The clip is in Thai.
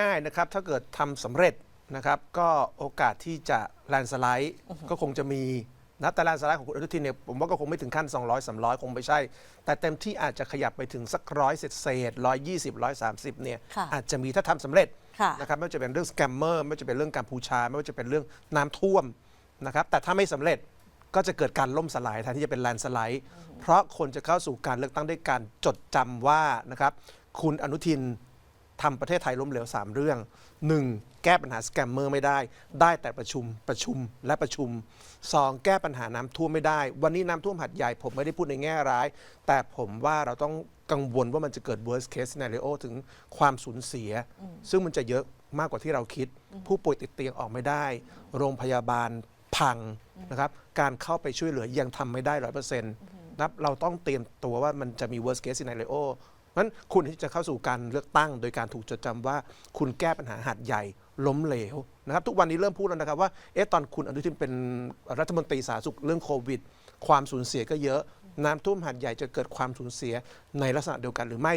ง่ายๆนะครับถ้าเกิดทำสำเร็จนะครับก็โอกาสที่จะแลนสไลด์ก็คงจะมีนะแต่แลนสไลด์ของคุณอนุทินเนี่ยผมว่าก็คงไม่ถึงขั้น 200 300 คงไม่ใช่ แต่เต็มที่อาจจะขยับไปถึงสักร้อยเศษเศษร้อยยี่สิบร้อยสามสิบเนี่ยค่ะอาจจะมีถ้าทำสำเร็จค่ะนะครับไม่ว่าจะเป็นเรื่องสแกมเมอร์ไม่ว่าจะเป็นเรื่องการพูชา ไม่ว่าจะเป็นเรื่องน้ำท่วมนะครับแต่ถ้าไม่สำเร็จก็จะเกิดการล่มสลายแทนที่จะเป็นแลนสไลด์ เพราะคนจะเข้าสู่การเลือกตั้งด้วยการจดจำว่านะครับคุณอนุทิน ทำประเทศไทยล้มเหลว 3 เรื่อง 1. แก้ปัญหาสแกมเมอร์ไม่ได้ ได้แต่ประชุมประชุมและประชุม 2. แก้ปัญหาน้ำท่วมไม่ได้ วันนี้น้ำท่วมหัดใหญ่ผมไม่ได้พูดในแง่ร้าย แต่ผมว่าเราต้องกังวลว่ามันจะเกิด worst case scenario ถึงความสูญเสีย ซึ่งมันจะเยอะมากกว่าที่เราคิด ผู้ป่วยติดเตียงออกไม่ได้ โรงพยาบาลพังนะครับ การเข้าไปช่วยเหลือยังทำไม่ได้ร้อยเปอร์เซ็นต์นะครับเราต้องเตรียมตัวว่ามันจะมี worst case scenario นั้นคุณที่จะเข้าสู่การเลือกตั้ง โดยการถูกจดจำว่า คุณแก้ปัญหาหัดใหญ่ล้มเหลวนะครับทุกวันนี้เริ่มพูดแล้วนะครับว่าเอ๊ะตอนคุณอนุทินเป็นรัฐมนตรีสาธารณสุขเรื่องโควิด ความสูญเสียก็เยอะ น้ำท่วมหัดใหญ่จะเกิดความสูญเสียในลักษณะเดียวกันหรือไม่